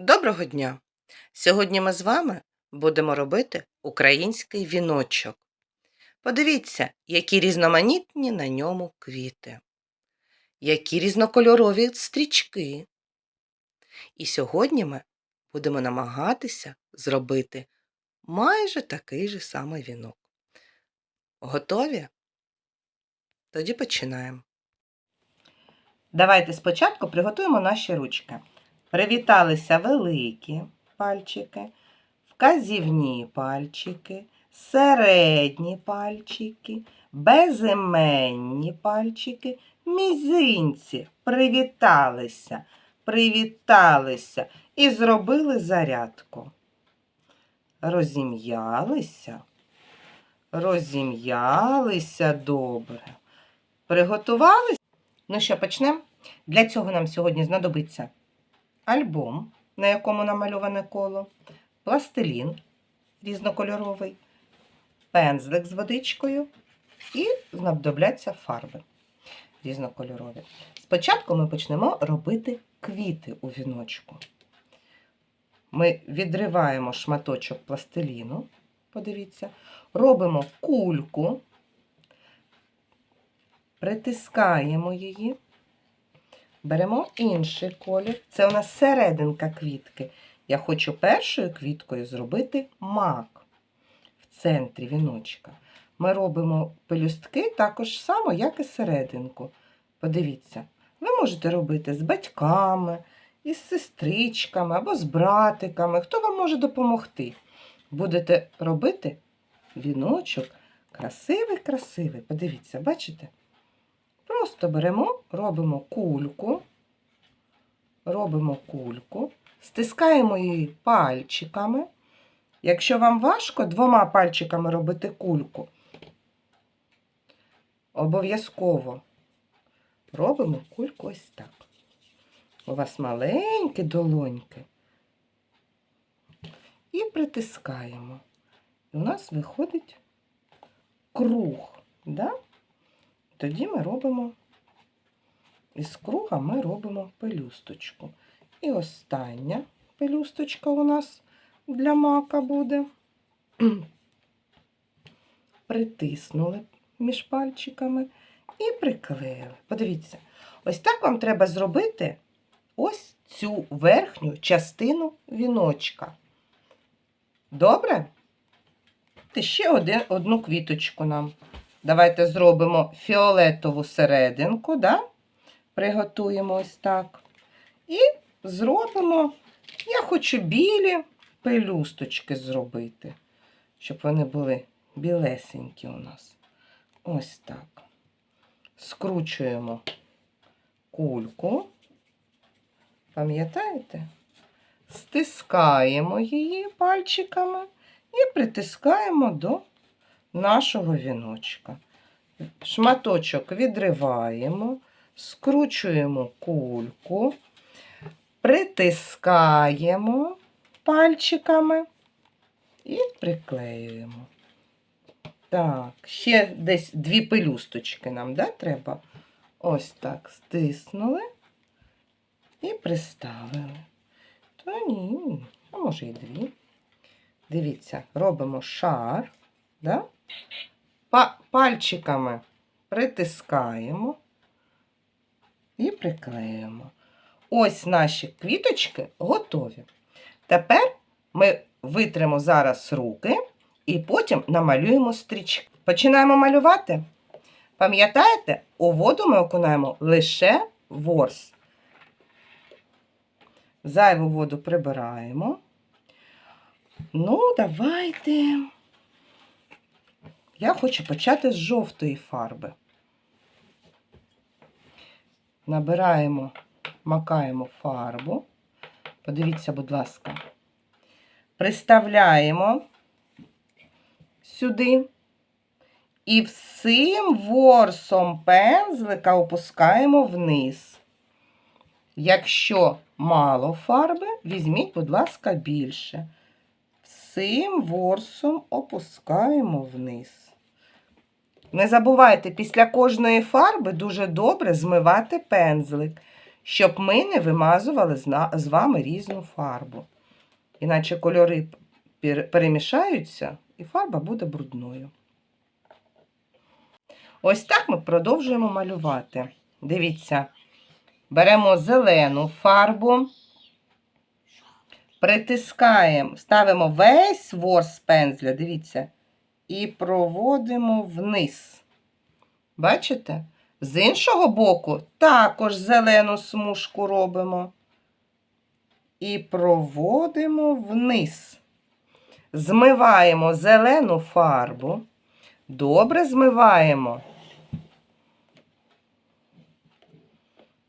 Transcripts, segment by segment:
Доброго дня! Сьогодні ми з вами будемо робити український віночок. Подивіться, які різноманітні на ньому квіти, які різнокольорові стрічки. І сьогодні ми будемо намагатися зробити майже такий же самий вінок. Готові? Тоді починаємо. Давайте спочатку приготуємо наші ручки. Привіталися великі пальчики, вказівні пальчики, середні пальчики, безіменні пальчики, мізинці привіталися, привіталися і зробили зарядку. Розім'ялися, розім'ялися добре. Приготувалися? Ну що, почнемо? Для цього нам сьогодні знадобиться альбом, на якому намальоване коло, пластилін різнокольоровий, пензлик з водичкою і знадобляться фарби різнокольорові. Спочатку ми почнемо робити квіти у віночку. Ми відриваємо шматочок пластиліну, подивіться, робимо кульку, притискаємо її. Беремо інший колір. Це у нас серединка квітки. Я хочу першою квіткою зробити мак в центрі віночка. Ми робимо пелюстки також само, як і серединку. Подивіться, ви можете робити з батьками, із сестричками або з братиками. Хто вам може допомогти? Будете робити віночок красивий-красивий. Подивіться, бачите? Просто беремо, робимо кульку, робимо кульку, стискаємо її пальчиками. Якщо вам важко двома пальчиками робити кульку, обов'язково робимо кульку ось так. У вас маленькі долоньки. І притискаємо. І у нас виходить круг. Да? Тоді ми робимо із круга ми робимо пелюсточку. І остання пелюсточка у нас для мака буде. Притиснули між пальчиками і приклеїли. Подивіться, ось так вам треба зробити ось цю верхню частину віночка. Добре? Ти ще одну квіточку нам. Давайте зробимо фіолетову серединку, да? приготуємо ось так. І зробимо, я хочу білі пелюсточки зробити, щоб вони були білесенькі у нас. Ось так. Скручуємо кульку. Пам'ятаєте? Стискаємо її пальчиками і притискаємо до нашого віночка. Шматочок відриваємо, скручуємо кульку, притискаємо пальчиками і приклеюємо. Так, ще десь дві пелюсточки нам да, треба. Ось так стиснули і приставили. То ні, а може і дві. Дивіться, робимо шар. Да? Пальчиками притискаємо і приклеїмо. Ось наші квіточки готові. Тепер ми витримо зараз руки і потім намалюємо стрічки. Починаємо малювати. Пам'ятаєте, у воду ми окунаємо лише ворс. Зайву воду прибираємо. Ну, давайте. Я хочу почати з жовтої фарби. Набираємо, макаємо фарбу. Подивіться, будь ласка, приставляємо сюди і всім ворсом пензлика опускаємо вниз. Якщо мало фарби, візьміть, будь ласка, більше. Всім ворсом опускаємо вниз. Не забувайте після кожної фарби дуже добре змивати пензлик, щоб ми не вимазували з вами різну фарбу. Іначе кольори перемішаються і фарба буде брудною. Ось так ми продовжуємо малювати. Дивіться, беремо зелену фарбу, притискаємо, ставимо весь ворс пензля, дивіться, і проводимо вниз. Бачите? З іншого боку також зелену смужку робимо. І проводимо вниз. Змиваємо зелену фарбу. Добре змиваємо,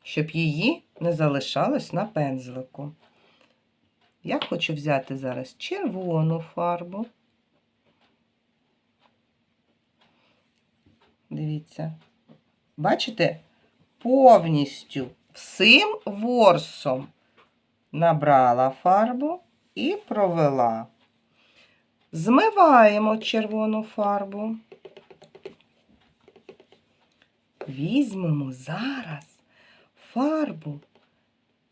щоб її не залишалось на пензлику. Я хочу взяти зараз червону фарбу. Дивіться. Бачите, повністю всім ворсом набрала фарбу і провела. Змиваємо червону фарбу. Візьмемо зараз фарбу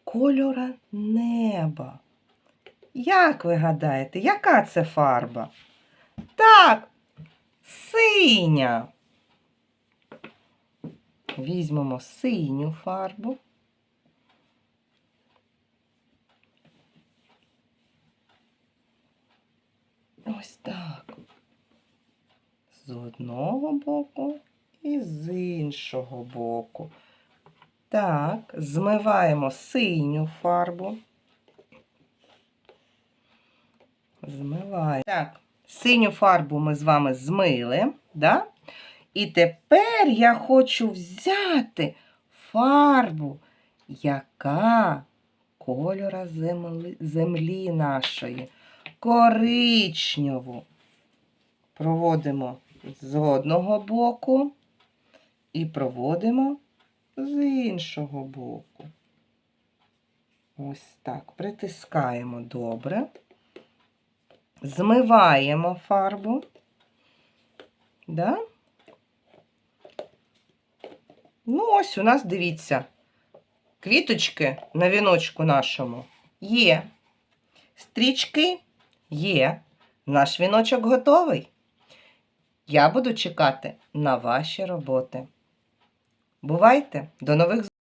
кольора неба. Як ви гадаєте, яка це фарба? Так, синя. Візьмемо синю фарбу. Ось так. З одного боку і з іншого боку. Так, змиваємо синю фарбу. Змиваємо. Так, синю фарбу ми з вами змили, да? І тепер я хочу взяти фарбу, яка кольора землі, нашої, коричневу. Проводимо з одного боку і проводимо з іншого боку. Ось так. Притискаємо добре. Змиваємо фарбу. Да? Ну, ось у нас, дивіться, квіточки на віночку нашому є. Стрічки є. Наш віночок готовий. Я буду чекати на ваші роботи. Бувайте! До нових зустрічей!